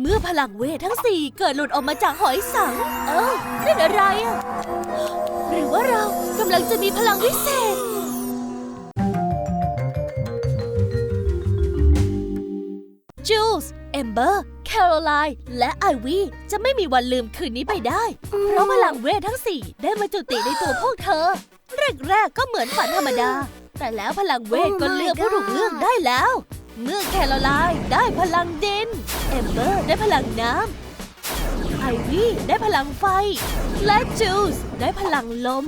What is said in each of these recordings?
เมื่อพลังเวททั้งสี่เกิดหลุดออกมาจากหอยสัง เอ้านั่นอะไรอะ หรือว่าเรากำลังจะมีพลังวิเศษ จูสเอมเบอร์ แคโรไลน์ และไอวีจะไม่มีวันลืมคืนนี้ไปได้ เพราะพลังเวททั้งสี่ได้มาจุติในตัวพวกเธอ แรกๆก็เหมือนฝันธรรมดา แต่แล้วพลังเวทก็เลือกผู้ถูกเลือกได้แล้ว เมื่อแคโรไลน์ได้พลังดิน เอมเบอร์ได้พลังน้ำไอวี่ได้พลังไฟ และจูสได้พลังลม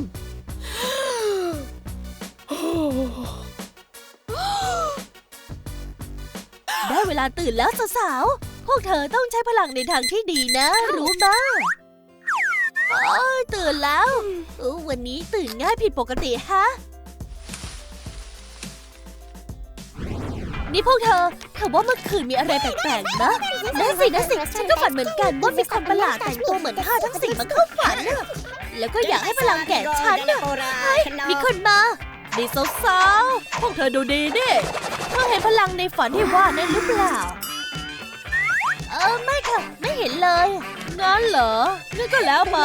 ได้เวลาตื่นแล้วสาวๆ พวกเธอต้องใช้พลังในทางที่ดีนะ รู้มโอ้ยตื่นแล้ว วันนี้ตื่นง่ายผิดปกติฮะ นี่พวกเธอ เธอว่าเมื่อคืนมีอะไรแปลกๆนะนั่นสินั่นสิ ฉันก็ฝันเหมือนกันว่ามีคนประหลาดแต่งตัวเหมือนท่าสทั้งสี่มาเข้าฝันน่ะแล้วก็อยากให้พลังแก่ฉันน่ะเฮ้ยมีคนมาดีสาวๆพวกเธอดูดีดิเธอเห็นพลังในฝันที่ว่านั่นหรือเปล่า เออไม่ค่ะ ไม่เห็นเลย งั้นเหรอนี่นก็แล้วไป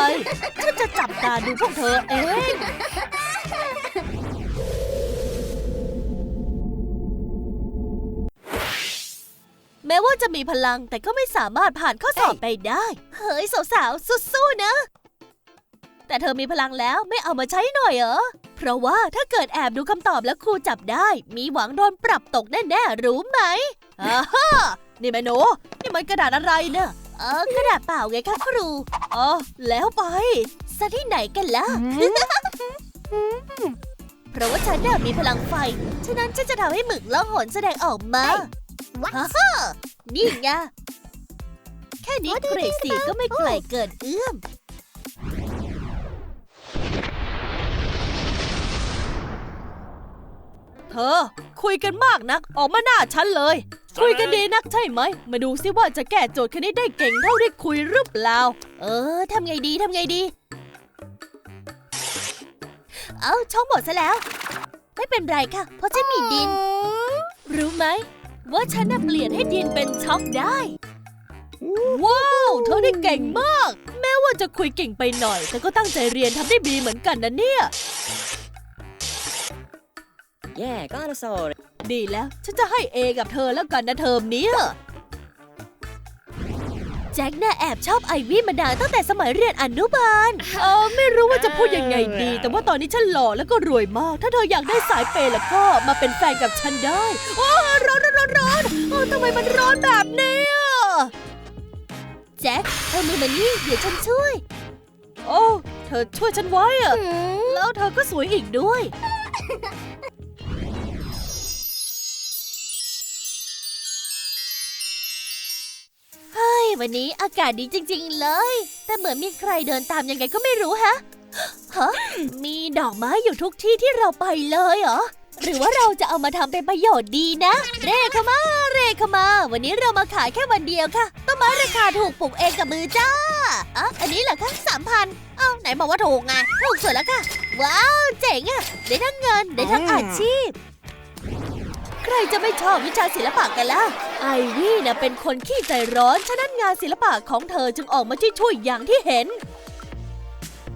ฉันจะจับตาดูพวกเธอเอง ว่าจะมีพลังแต่ก็ไม่สามารถผ่านข้อสอบไปได้ เฮ้ยสาวๆสู้ๆนะ แต่เธอมีพลังแล้วไม่เอามาใช้หน่อยเหรอ เพราะว่าถ้าเกิดแอบดูคำตอบแล้วครูจับได้ มีหวังโดนปรับตกแน่ๆรู้ไหมอ่าฮะนี่แม่หนูนี่มันกระดาษอะไรเนะเออกระดาษเปล่าไงคะครูอ๋อแล้วไปซะที่ไหนกันล่ะเพราะว่าฉันน่ะมีพลังไฟ ฉะนั้นฉันจะทำให้หมึกล่องหนแสดงออกมา What? ฮ่าฮ่านี่ไงแค่นี้ What do เก you รด think สี่ about ก็ไม่ไกลเกินเอื้อม เธอ คุยกันมากนัก ออกมาหน้าฉันเลย คุยกันดีนักใช่ไหม มาดูซิว่าจะแก้โจทย์คณิตได้เก่งเท่าที่คุยหรือเปล่า เออทำไงดีทำไงดี เอาช่องหมดซะแล้ว ไม่เป็นไรค่ะ เพราะฉันมีดิน รู้ไหม ว่าฉันน่ะเปลี่ยนให้ดินเป็นช็อกได้ ว้าว เธอได้เก่งมาก แม้ว่าจะคุยเก่งไปหน่อย แต่ก็ตั้งใจเรียนทำได้ดีเหมือนกันนะเนี่ย Yeah, got us all. ดีแล้ว ฉันจะให้เอกับเธอแล้วกันนะเทอมเนี้ยแจ็คน่ะแอบชอบไอวี่มานานตั้งแต่สมัยเรียนอนุบาล เออไม่รู้ว่าจะพูดยังไงดี แต่ว่าตอนนี้ฉันหล่อแล้วก็รวยมาก ถ้าเธออยากได้สายเปย์แล้วก็มาเป็นแฟนกับฉันได้ โอ้ร้อนร้อนร้อนร้อนโอ้ทำไมมันร้อนแบบนี้อะแจ็คเอามือมานี่เดี๋ยวฉันช่วย โอ้ เธอช่วยฉันไว้อะแล้วเธอก็สวยอีกด้วย วันนี้อากาศดีจริง ๆ เลย แต่เหมือนมีใครเดินตามยังไงก็ไม่รู้ฮะฮะมีดอกไม้อยู่ทุกที่ที่เราไปเลยเหรอหรือว่าเราจะเอามาทำเป็นประโยชน์ดีนะ เร่เข้ามา เร่เข้ามา วันนี้เรามาขายแค่วันเดียวค่ะ ต้นไม้ราคาถูกปลูกเองกับมือจ้าอะอันนี้เหรอคะสามพันเอ้าไหนบอกว่าถูกไงถูกสุดแล้วค่ะ ว้าว เจ๋งอะได้ทั้งเงินได้ทั้งอาชีพ ใครจะไม่ชอบวิชาศิลปะกันล่ะ ไอวี่นะเป็นคนขี้ใจร้อน ฉะนั้นงานศิลปะของเธอจึงออกมาที่ช่วยอย่างที่เห็น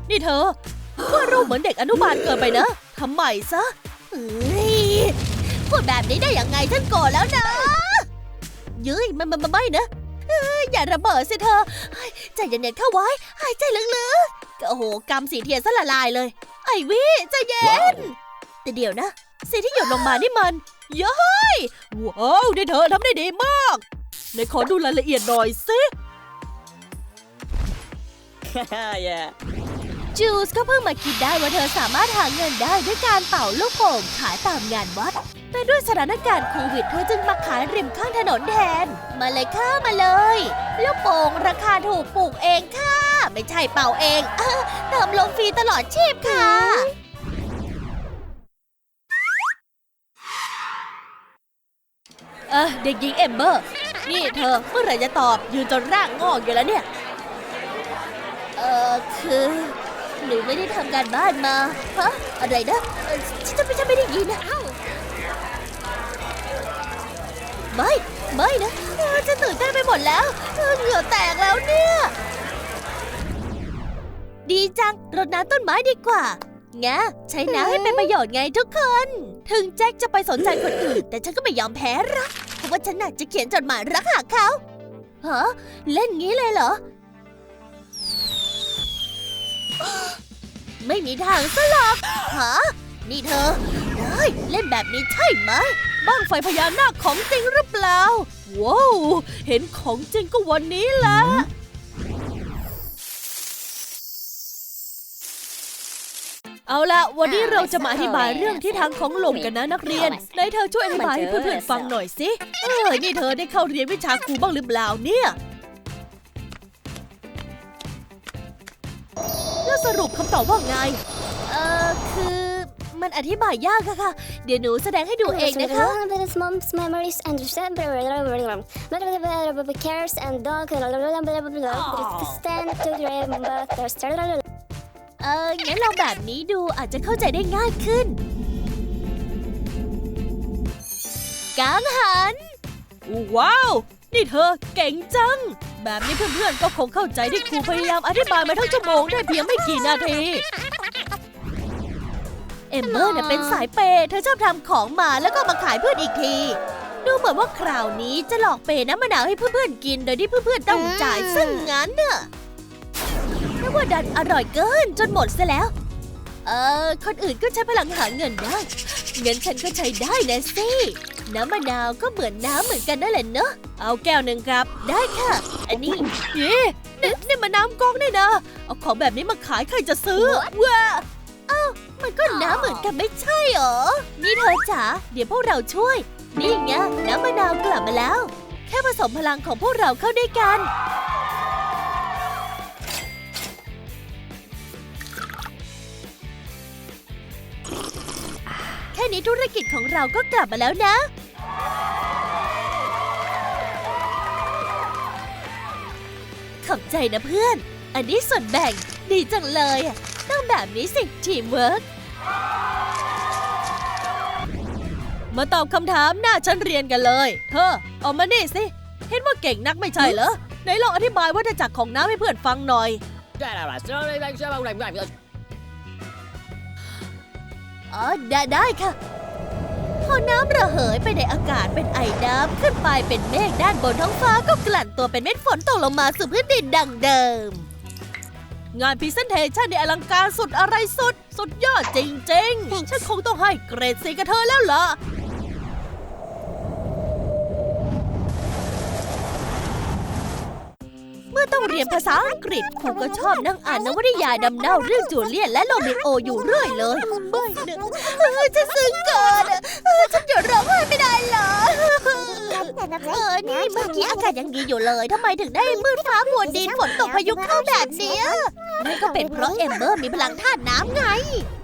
นี่เธอว่ารูปเหมือนเด็กอนุบาลเกินไปนะทำไมซะเฮ้ยพูดแบบนี้ได้ยังไงฉันโกรธแล้วนะ เย้ยมันมันมันไม่นะเอ้ยอย่าระเบิดสิเธอเฮ้ยใจเย็นๆเข้าไว้หายใจลึกๆโอ้โหกำสีเทียนสละลายเลย ไอวี่ใจเย็น แต่เดี๋ยวนะสีที่หยดลงมานี่มัน เย้ยว้าวนี่เธอทำได้ดีมากไหนขอดูรายละเอียดหน่อยสิ yeah. จูสก็เพิ่งมาคิดได้ว่าเธอสามารถหาเงินได้ด้วยการเป่าลูกโป่งขายตามงานวัด แต่ด้วยสถานการณ์โควิดเธอจึงมาขายริมข้างถนนแทน มาเลยค่ะมาเลย ลูกโป่งราคาถูกปลูกเองค่ะ ไม่ใช่เป่าเองเออเติมลงฟรีตลอดชีพค่ะ เออเด็กหญิงเอมเบอร์ นี่เธอเมื่อไหร่จะตอบยืนจนร่างงอกอยู่แล้วเนี่ย เออคือหนูไม่ได้ทำการบ้านมาฮะอะไรนะฉันจะไม่ฉันไม่ได้ยินนะไม่ไม่นะเออฉันตื่นเต้นไปหมดแล้วเหงื่อแตกแล้วเนี่ย ดีจังรดน้ำต้นไม้ดีกว่า งะใช้น้ำให้เป็นประโยชน์ไงทุกคน ถึงแจ็คจะไปสนใจคนอื่น แต่ฉันก็ไม่ยอมแพ้หรักเพราะว่าฉันน่ะจะเขียนจดหมายรักหาเขาฮะเล่นงี้เลยเหรอ ไม่มีทางซะหรอกฮะนี่เธอได้เล่นแบบนี้ใช่ไหมบ้างไฟพญานาคของจริงหรือเปล่า ว้าว เห็นของจริงก็วันนี้แหละ เอาละวันนี้เราจะมาอธิบายเรื่องที่ทางของลมกันนะนักเรียนไหนเธอช่วยอธิบายให้เพื่อนๆฟังหน่อยสิเออนี่เธอได้เข้าเรียนวิชาครูบ้างหรือเปล่าเนี่ยแล้วสรุปคำตอบว่าไง เออคือมันอธิบายยากอะค่ะ เดี๋ยวหนูแสดงให้ดูเองนะคะ His mom's memories and cares and dog stand to remember the เอองั้นลองแบบนี้ดูอาจจะเข้าใจได้ง่ายขึ้น กังหัน ว้าว นี่เธอเก่งจัง แบบนี้เพื่อนๆก็คงเข้าใจที่ครูพยายามอธิบายมาทั้งชั่วโมงได้เพียงไม่กี่นาที เอมเบอร์เนี่ยเป็นสายเปย์เธอชอบทำของมาแล้วก็มาขายเพื่อนอีกที ดูเหมือนว่าคราวนี้จะหลอกเปย์น้ำมะนาวให้เพื่อนๆกิน โดยที่เพื่อนๆต้องจ่ายซึ่งงั้นเน่ะ ว่าดันอร่อยเกินจนหมดซะแล้ว เออ คนอื่นก็ใช้พลังหาเงินได้งั้นฉันก็ใช้ได้นะสิ น้ำมะนาวก็เหมือนน้ำเหมือนกันนั่นแหละเนอะ เอาแก้วหนึ่งครับ ได้ค่ะ อันนี้เย้นี่นี่มันน้ำกองนี่นะ เอาของแบบนี้มาขายใครจะซื้อว้าเอ้ามันก็น้ำเหมือนกันไม่ใช่เหรอ นี่เธอจ๋า เดี๋ยวพวกเราช่วย นี่ไงน้ำมะนาวกลับมาแล้ว แค่ผสมพลังของพวกเราเข้าด้วยกัน แค่นี้ธุรกิจของเราก็กลับมาแล้วนะ ขอบใจนะเพื่อน อันนี้ส่วนแบ่งดีจังเลยอะต้องแบบนี้สิทีมเวิร์กมาตอบคำถามหน้าชั้นเรียนกันเลย เธอเอามานี่สิ เห็นว่าเก่งนักไม่ใช่เหรอไหนลองอธิบายวัฏจักรของน้ำให้เพื่อนฟังหน่อย อ๋อได้ได้ค่ะ พอน้ำระเหยไปในอากาศเป็นไอน้ำขึ้นไปเป็นเมฆด้านบนท้องฟ้าก็กลั่นตัวเป็นเม็ดฝนตกลงมาสู่พื้นดินดังเดิม งานพรีเซนเทชันในอลังการสุดอะไรสุด สุดยอดจริงๆ ฉันคงต้องให้เกรดสีกับเธอแล้วล่ะ เมื่อต้องเรียนภาษาอังกฤษครูก็ชอบนั่งอ่านนวนิยายดำเน่าเรื่องจูเลียนและโรมิโออยู่เรื่อยเลยไม่นะเออจะซึ้งเกินอะเออฉันหยุดร้องไห้ไม่ได้เหรอเออนี่เมื่อกี้อากาศยังดีอยู่เลยทำไมถึงได้มืดฟ้ามัวดินฝนตกพายุเข้าแบบเนี้ยนั่นก็เป็นเพราะเอมเบอร์มีพลังธาตุน้ำไง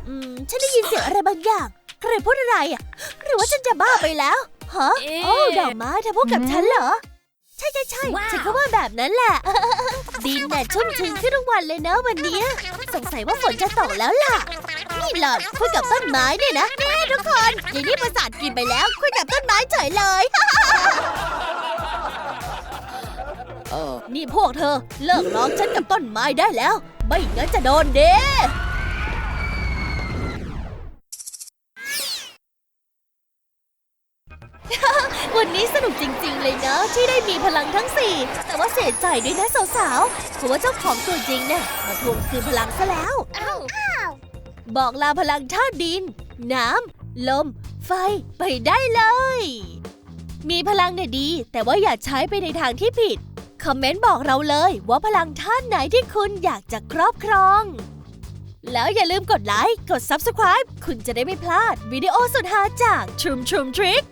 อืม ฉันได้ยินเสียงอะไรบางอย่างใครพูดอะไรอะ หรือว่าฉันจะบ้าไปแล้วฮะโอ้ดอกไม้เธอพูดกับฉันเหรอ ใช่ใช่ใช่ฉันก็ว่าแบบนั้นแหละ ดินน่ะชุ่มชื้นขึ้นทุกวันเลยเนอะวันเนี้ยสงสัยว่าฝนจะตกแล้วล่ะ นี่หลอดคุยกับต้นไม้เนี่ยนะแม่ทุกคนอย่างนี้ประสาทกินไปแล้วคุยกับต้นไม้เฉยเลย Oh. นี่พวกเธอเลิกล้อฉันกับต้นไม้ได้แล้ว ไม่งั้นจะโดนเด้ ที่ได้มีพลังทั้งสี่แต่ว่าเสียใจด้วยนะสาวๆเพราะว่าเจ้าของตัวจริงเนี่ยมาทวงคืนพลังซะแล้วบอกลาพลังธาตุดิน น้ำ ลม ไฟไปได้เลย มีพลังเนี่ยดี แต่ว่าอย่าใช้ไปในทางที่ผิด คอมเมนต์บอกเราเลยว่าพลังท่านไหนที่คุณอยากจะครอบครอง แล้วอย่าลืมกดไลค์ กด Subscribe คุณจะได้ไม่พลาดวิดีโอสุดฮาจาก Trum Trum Trick